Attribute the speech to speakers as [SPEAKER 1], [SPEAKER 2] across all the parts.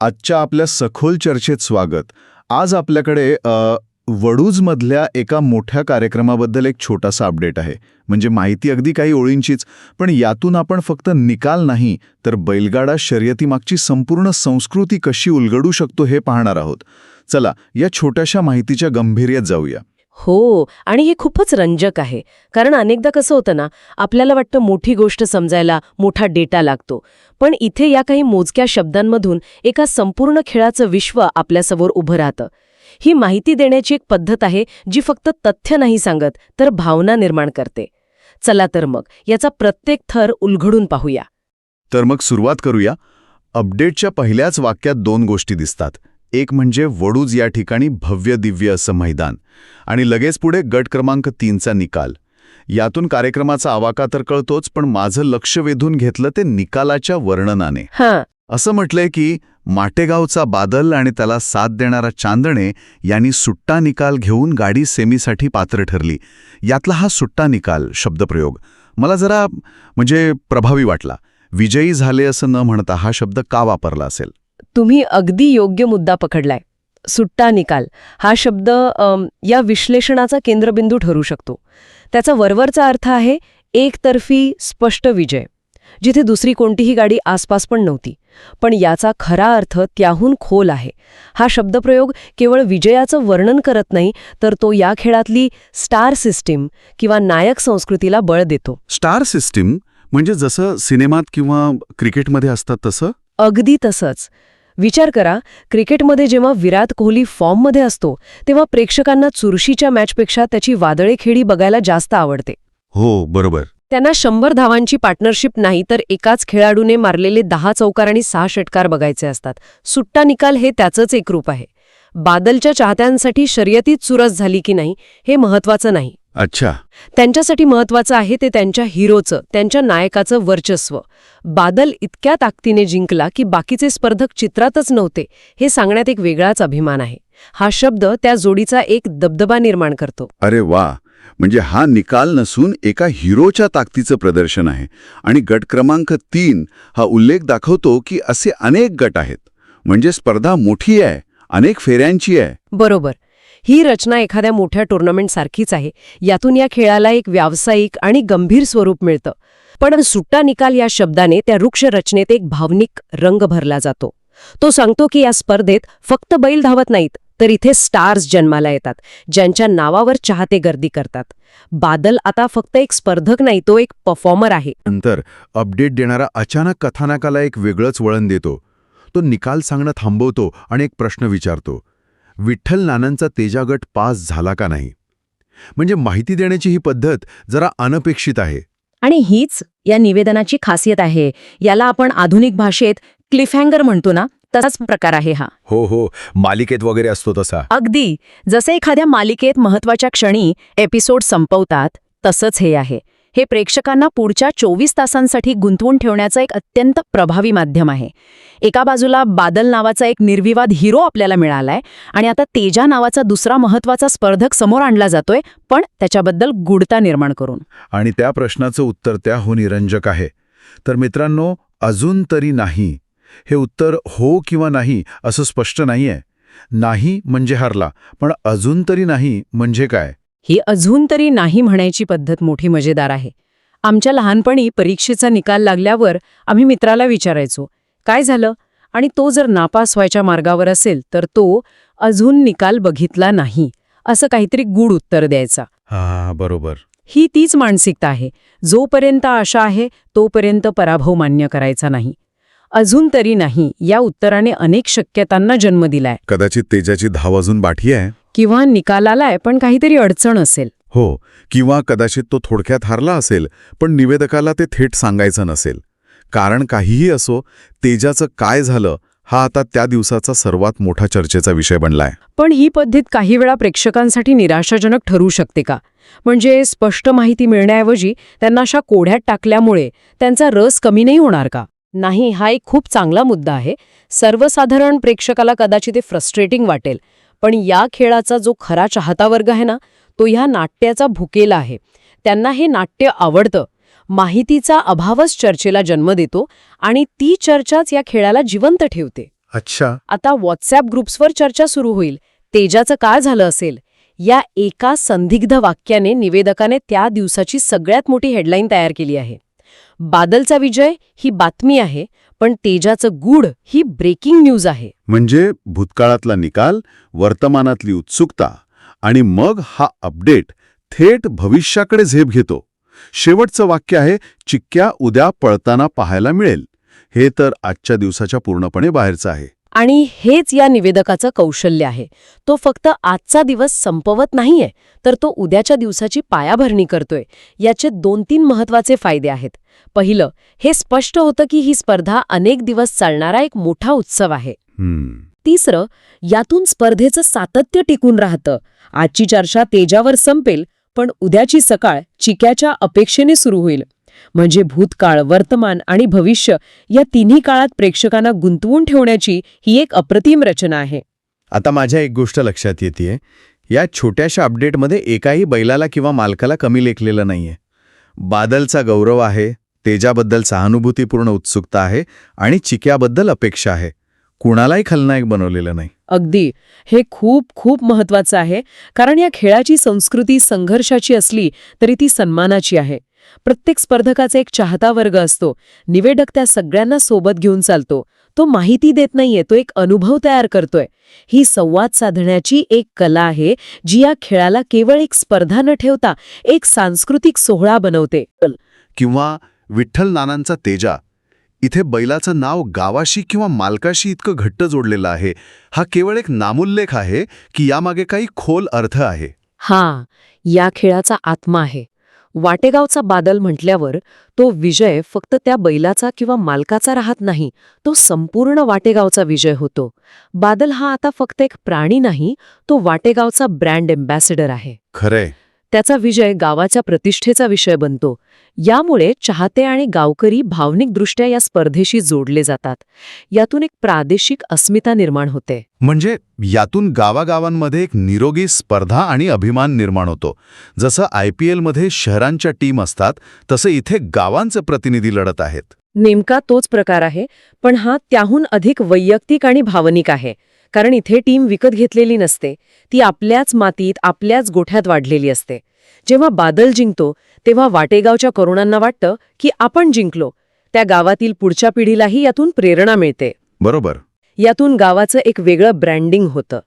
[SPEAKER 1] आजच्या आपल्या सखोल चर्चेत स्वागत. आज आपल्याकडे वडूजमधल्या एका मोठ्या कार्यक्रमाबद्दल एक छोटासा अपडेट आहे. म्हणजे माहिती अगदी काही ओळींचीच पण यातून आपण फक्त निकाल नाही तर बैलगाडा शर्यतीमागची संपूर्ण संस्कृती कशी उलगडू शकतो हे पाहणार आहोत. चला या छोट्याशा माहितीच्या गंभीर्यात जाऊया.
[SPEAKER 2] हो आणि हे खूपच रंजक आहे. कारण अनेकदा कसं होतं ना आपल्याला वाटतं मोठी गोष्ट समजायला मोठा डेटा लागतो. पण इथे या काही मोजक्या शब्दांमधून एका संपूर्ण खेळाचं विश्व आपल्यासमोर उभं राहतं. ही माहिती देण्याची एक पद्धत आहे जी फक्त तथ्य नाही सांगत तर भावना निर्माण करते. चला तर मग याचा प्रत्येक थर उलघडून पाहूया.
[SPEAKER 1] तर मग सुरुवात करूया. अपडेटच्या पहिल्याच वाक्यात दोन गोष्टी दिसतात. एक म्हणजे वडूज या ठिकाणी भव्य दिव्य असं मैदान. आणि लगेच पुढे गट क्रमांक तीनचा निकाल. यातून कार्यक्रमाचा आवाका तर कळतोच पण माझं लक्ष वेधून घेतलं ते निकालाच्या वर्णनाने.
[SPEAKER 2] हां.
[SPEAKER 1] असं म्हटलंय की माटेगावचा बादल आणि त्याला साथ देणारा चांदणे यांनी सुट्टा निकाल घेऊन गाडी सेमीसाठी पात्र ठरली. यातला हा सुट्टा निकाल शब्दप्रयोग. मला जरा म्हणजे प्रभावी वाटला. विजयी झाले असं न म्हणता हा शब्द का वापरला असेल?
[SPEAKER 2] तुम्ही अगदी योग्य मुद्दा पकडलाय. सुट्टा निकाल. हा शब्द या विश्लेषणाचा केंद्रबिंदू ठरू शकतो. त्याचा वरवरचा अर्थ आहे एकतर्फी स्पष्ट विजय जिथे दुसरी कोणतीही गाडी आसपास पण नव्हती. पण याचा खरा अर्थ त्याहून खोल आहे. हा शब्दप्रयोग केवळ विजयाचं वर्णन करत नाही तर तो या खेळातली स्टार सिस्टीम किंवा नायक संस्कृतीला बळ देतो.
[SPEAKER 1] स्टार सिस्टीम म्हणजे जसं सिनेमात किंवा क्रिकेटमध्ये असतात तसं?
[SPEAKER 2] अगदी तसंच. विचार करा क्रिकेटमध्ये जेव्हा विराट कोहली फॉर्ममध्ये असतो तेव्हा प्रेक्षकांना चुरशीच्या मॅचपेक्षा त्याची वादळे खेळी बघायला जास्त आवडते.
[SPEAKER 1] हो बरोबर.
[SPEAKER 2] त्यांना शंभर धावांची पार्टनरशिप नाही तर एकाच खेळाडूने मारलेले दहा चौकार आणि सहा षटकार बघायचे असतात. सुट्टा निकाल हे त्याचंच एक रूप आहे. बादलच्या चाहत्यांसाठी शर्यतीत चुरस झाली की नाही हे महत्वाचं नाही.
[SPEAKER 1] अच्छा.
[SPEAKER 2] त्यांच्यासाठी महत्वाचं आहे ते त्यांच्या हिरोचं त्यांच्या नायकाचं वर्चस्व. बादल इतक्या ताकदीने जिंकला की बाकीचे स्पर्धक चित्रातच नव्हते हे सांगण्यात एक वेगळाच अभिमान आहे. हा शब्द त्या जोडीचा एक दबदबा निर्माण करतो.
[SPEAKER 1] अरे वा. म्हणजे हा निकाल नसून एका हिरोच्या ताकदीचं प्रदर्शन आहे. आणि गट क्रमांक तीन हा उल्लेख दाखवतो की असे अनेक गट आहेत. म्हणजे स्पर्धा मोठी आहे अनेक फेऱ्यांची आहे.
[SPEAKER 2] बरोबर. ही रचना एखाद्या मोठ्या टुर्नामेंटसारखीच आहे. यातून या खेळाला एक व्यावसायिक आणि गंभीर स्वरूप मिळतं. पण सुट्टा निकाल या शब्दाने त्या वृक्ष रचनेत एक भावनिक रंग भरला जातो. तो सांगतो की या स्पर्धेत फक्त बैल धावत नाहीत तर इथे स्टार्स जन्माला येतात ज्यांच्या नावावर चाहते गर्दी करतात. बादल आता फक्त एक स्पर्धक नाही तो एक परफॉर्मर आहे.
[SPEAKER 1] नंतर अपडेट देणारा अचानक कथानकाला एक वेगळंच वळण देतो. तो निकाल सांगणं थांबवतो आणि एक प्रश्न विचारतो. विठ्ठल नानांचा तेजागट पास झाला का नाही? म्हणजे माहिती देण्याची ही पद्धत जरा अनपेक्षित आहे.
[SPEAKER 3] आणि हीच या निवेदनाची खासियत आहे. याला आपण आधुनिक भाषेत क्लिफहँगर म्हणतो ना? तसाच प्रकार आहे हा.
[SPEAKER 1] हो हो. मालिकेत वगैरे असतो तसा.
[SPEAKER 3] अगदी. जसे एखाद्या मालिकेत महत्त्वाच्या क्षणी एपिसोड संपवतात तसंच हे आहे. हे प्रेक्षकांना पुढच्या चोवीस तासांसाठी गुंतवून ठेवण्याचं एक अत्यंत प्रभावी माध्यम आहे. एका बाजूला बादल नावाचा एक निर्विवाद हिरो आपल्याला मिळालाय आणि आता तेजा नावाचा दुसरा महत्त्वाचा स्पर्धक समोर आणला जातोय पण त्याच्याबद्दल गुढता निर्माण करून.
[SPEAKER 1] आणि त्या प्रश्नाचं उत्तर त्याहून निरंजक आहे. तर मित्रांनो अजून तरी नाही. हे उत्तर हो किंवा नाही असं स्पष्ट नाहीये. नाही म्हणजे हरला पण अजून तरी नाही म्हणजे काय?
[SPEAKER 2] ही अजून तरी नाही म्हणायची पद्धत मोठी मजेदार आहे. आमच्या लहानपणी परीक्षेचा निकाल लागल्यावर आम्ही मित्राला विचारायचो काय झालं? आणि तो जर नापास व्हायच्या मार्गावर असेल तर तो अजून निकाल बघितला नाही असं काहीतरी गूढ उत्तर द्यायचा.
[SPEAKER 1] हा बरोबर.
[SPEAKER 2] ही तीच मानसिकता आहे. जोपर्यंत आशा आहे तोपर्यंत पराभव मान्य करायचा नाही. अजून तरी नाही या उत्तराने अनेक शक्यतांना जन्म दिलाय.
[SPEAKER 1] कदाचित तेजाची धाव अजून बाठी आहे?
[SPEAKER 2] किंवा निकाल आलाय पण काहीतरी अडचण असेल.
[SPEAKER 1] हो किंवा कदाचित तो थोडक्यात हारला असेल पण निवेदकाला ते थेट सांगायचं नसेल. कारण काहीही असो तेजाचं काय झालं हा आता त्या दिवसाचा सर्वात मोठा चर्चेचा विषय बनलाय.
[SPEAKER 2] पण ही पद्धत काही वेळा प्रेक्षकांसाठी निराशाजनक ठरू शकते का? म्हणजे स्पष्ट माहिती मिळण्याऐवजी त्यांना अशा कोढ्यात टाकल्यामुळे त्यांचा रस कमी नाही होणार का? नाही हा एक खूप चांगला मुद्दा आहे. सर्वसाधारण प्रेक्षकाला कदाचित ते फ्रस्ट्रेटिंग वाटेल. पण या खेळाचा जो खरा चाहता वर्ग आहे ना तो ह्या नाट्याचा भुकेला आहे. त्यांना हे नाट्य आवडतं. माहितीचा अभावच चर्चेला जन्म देतो आणि ती चर्चाच या खेळाला जिवंत ठेवते.
[SPEAKER 1] अच्छा.
[SPEAKER 2] आता व्हॉट्सॲप ग्रुप्सवर चर्चा सुरू होईल. तेजाचं काय झालं असेल? या एका संदिग्ध वाक्याने निवेदकाने त्या दिवसाची सगळ्यात मोठी हेडलाईन तयार केली आहे. बादलचा विजय ही बातमी आहे. पण तेजाचं गूढ ही ब्रेकिंग न्यूज आहे.
[SPEAKER 1] म्हणजे भूतकाळातला निकाल वर्तमानातली उत्सुकता आणि मग हा अपडेट थेट भविष्याकडे झेप घेतो. शेवटचं वाक्य आहे चिक्क्या उद्या पळताना पाहायला मिळेल. हे तर आजच्या दिवसाच्या पूर्णपणे बाहेरचं आहे.
[SPEAKER 2] आणि हेच या निवेदकाचं कौशल्य आहे. तो फक्त आजचा दिवस संपवत नाहीये तर तो उद्याच्या दिवसाची पायाभरणी करतोय. याचे दोन तीन महत्त्वाचे फायदे आहेत. पहिलं हे स्पष्ट होतं की ही स्पर्धा अनेक दिवस चालणारा एक मोठा उत्सव आहे. तिसरं यातून स्पर्धेचं सातत्य टिकून राहतं. आजची चर्चा तेजावर संपेल पण उद्याची सकाळ चिक्याच्या अपेक्षेने सुरू होईल. म्हणजे भूतकाळ वर्तमान आणि भविष्य या तिन्ही काळात प्रेक्षकांना गुंतवून ठेवण्याची ही एक अप्रतिम रचना आहे.
[SPEAKER 4] आता माझ्या एक गोष्ट लक्षात येते या छोट्याशा अपडेटमध्ये एकाही बैलाला किंवा मालकाला कमी लेखलेलं नाहीये. बादलचा गौरव आहे तेजाबद्दल सहानुभूतीपूर्ण उत्सुकता आहे आणि चिक्याबद्दल अपेक्षा आहे. कुणालाही खलनायक बनवलेलं नाही.
[SPEAKER 2] अगदी. हे खूप खूप महत्वाचं आहे कारण या खेळाची संस्कृती संघर्षाची असली तरी ती सन्मानाची आहे. प्रत्येक स्पर्धकाचा एक चाहता वर्ग असतो. निवेदक त्या सगळ्यांना सोबत घेऊन चालतो. तो माहिती देत नाहीये तो एक अनुभव तयार करतोय. ही संवाद साधण्याची एक कला आहे जी या खेळाला केवळ एक स्पर्धा न ठेवता एक सांस्कृतिक सोहळा बनवते.
[SPEAKER 1] किंवा विठ्ठल नानांचा तेजा. इथे बैलाचं नाव गावाशी किंवा मालकाशी इतकं घट्ट जोडलेलं आहे. हा केवळ एक नामुल्लेख आहे की यामागे काही खोल अर्थ आहे.
[SPEAKER 2] हा या खेळाचा आत्मा आहे. वाटेगावचा बादल म्हटल्यावर तो विजय फक्त त्या बैलाचा किंवा मालकाचा राहत नाही तो संपूर्ण वाटेगावचा विजय होतो. बादल हा आता फक्त एक प्राणी नाही तो वाटेगावचा ब्रँड एम्बॅसेडर आहे.
[SPEAKER 1] खरे
[SPEAKER 2] त्याचा विजय गावाच्या प्रतिष्ठेचा विषय बनतो. यामुळे चाहते आणि गावकरी भावनिकदृष्ट्या या स्पर्धेशी जोडले जातात. यातून एक प्रादेशिक अस्मिता निर्माण होते.
[SPEAKER 1] म्हणजे यातून गावागावांमध्ये एक निरोगी स्पर्धा आणि अभिमान निर्माण होतो. जसं आय पी एलमध्ये शहरांच्या टीम असतात तसं इथे गावांचे प्रतिनिधी लढत आहेत.
[SPEAKER 2] नेमका तोच प्रकार आहे पण हा त्याहून अधिक वैयक्तिक आणि भावनिक आहे. कारण इथे टीम विकत घेतलेली नसते. ती आपल्याच मातीत आपल्याच गोठ्यात वाढलेली असते. जेव्हा बादल जिंकतो तेव्हा वाटेगावच्या करुणांना वाटतं की आपण जिंकलो. त्या गावातील पुढच्या पिढीलाही यातून प्रेरणा मिळते.
[SPEAKER 1] बरोबर.
[SPEAKER 2] यातून गावाचं एक वेगळं ब्रँडिंग होतं.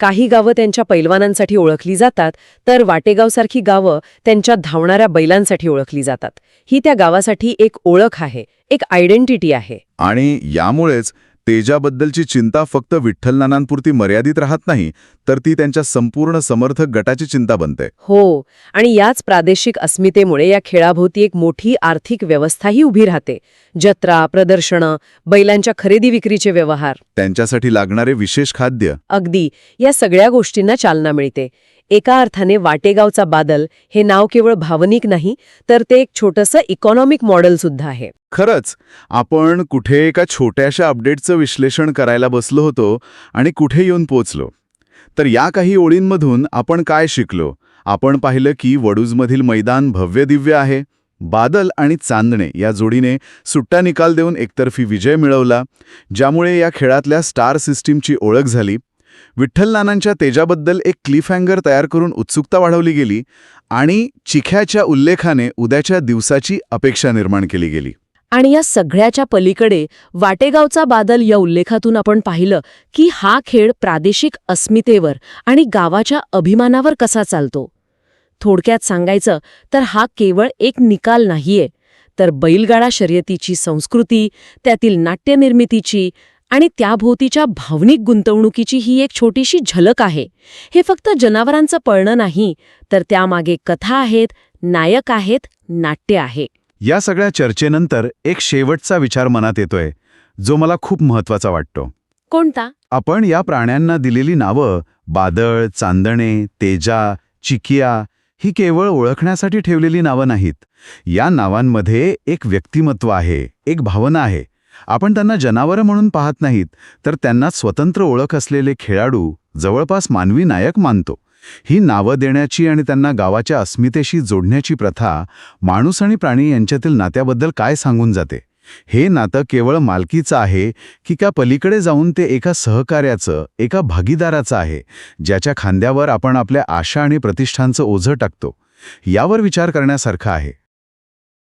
[SPEAKER 2] काही गावं त्यांच्या पैलवानांसाठी ओळखली जातात तर वाटेगावसारखी गावं त्यांच्या धावणाऱ्या बैलांसाठी ओळखली जातात. ही त्या गावासाठी एक ओळख आहे एक आयडेंटिटी आहे.
[SPEAKER 1] आणि यामुळेच तेजाबद्दलची चिंता फक्त विठ्ठलनानांपुरती मर्यादित राहत नाही तर ती त्यांच्या संपूर्ण समर्थक गटाची चिंता बनते.
[SPEAKER 2] हो आणि याच प्रादेशिक अस्मितेमुळे या खेळाभोवती एक मोठी आर्थिक व्यवस्थाही उभी राहते. जत्रा प्रदर्शनं बैलांच्या खरेदी विक्रीचे व्यवहार.
[SPEAKER 1] त्यांच्यासाठी लागणारे विशेष खाद्य.
[SPEAKER 2] अगदी या सगळ्या गोष्टींना चालना मिळते. एका अर्थाने वाटेगावचा बादल हे नाव केवळ भावनिक नाही तर ते एक छोटंसं इकॉनॉमिक मॉडेल सुद्धा आहे.
[SPEAKER 1] खरंच आपण कुठे एका छोट्याशा अपडेटचं विश्लेषण करायला बसलो होतो आणि कुठे येऊन पोचलो. तर या काही ओळींमधून आपण काय शिकलो? आपण पाहिलं की वडूजमधील मैदान भव्य दिव्य आहे. बादल आणि चांदणे या जोडीने सुट्टा निकाल देऊन एकतर्फी विजय मिळवला ज्यामुळे या खेळातल्या स्टार सिस्टीमची ओळख झाली विठ्ठल नानांच्या तेजाबद्दल एक क्लिफहँगर तयार करून उत्सुकता वाढवली गेली आणि चिख्याच्या उल्लेखाने उद्याच्या दिवसाची अपेक्षा निर्माण केली गेली.
[SPEAKER 2] आणि या सगळ्याच्या पलीकडे वाटेगावचा बादल या उल्लेखातून आपण पाहिलं की हा खेळ प्रादेशिक अस्मितेवर आणि गावाच्या अभिमानावर कसा चालतो? थोडक्यात सांगायचं तर हा केवळ एक निकाल नाहीये. तर बैलगाडा शर्यतीची संस्कृती त्यातील नाट्यनिर्मितीची आणि त्याभोवतीच्या भावनिक गुंतवणुकीची ही एक छोटीशी झलक आहे. हे फक्त जनावरांचं पळणं नाही तर त्यामागे कथा आहेत नायक आहेत नाट्य आहे.
[SPEAKER 1] या सगळ्या चर्चेनंतर एक शेवटचा विचार मनात येतोय जो मला खूप महत्त्वाचा वाटतो.
[SPEAKER 2] कोणता?
[SPEAKER 1] आपण या प्राण्यांना दिलेली नावं बादळ चांदणे तेजा चिकिया ही केवळ ओळखण्यासाठी ठेवलेली नावं नाहीत. या नावांमध्ये एक व्यक्तिमत्व आहे एक भावना आहे. आपण त्यांना जनावरं म्हणून पाहत नाहीत तर त्यांना स्वतंत्र ओळख असलेले खेळाडू जवळपास मानवी नायक मानतो. ही नावं देण्याची आणि त्यांना गावाच्या अस्मितेशी जोडण्याची प्रथा माणूस आणि प्राणी यांच्यातील नात्याबद्दल काय सांगून जाते? हे नातं केवळ मालकीचं आहे की का पलीकडे जाऊन ते एका सहकार्याचं एका भागीदाराचं आहे ज्याच्या खांद्यावर आपण आपल्या आशा आणि प्रतिष्ठांचं ओझं टाकतो? यावर विचार करण्यासारखं आहे.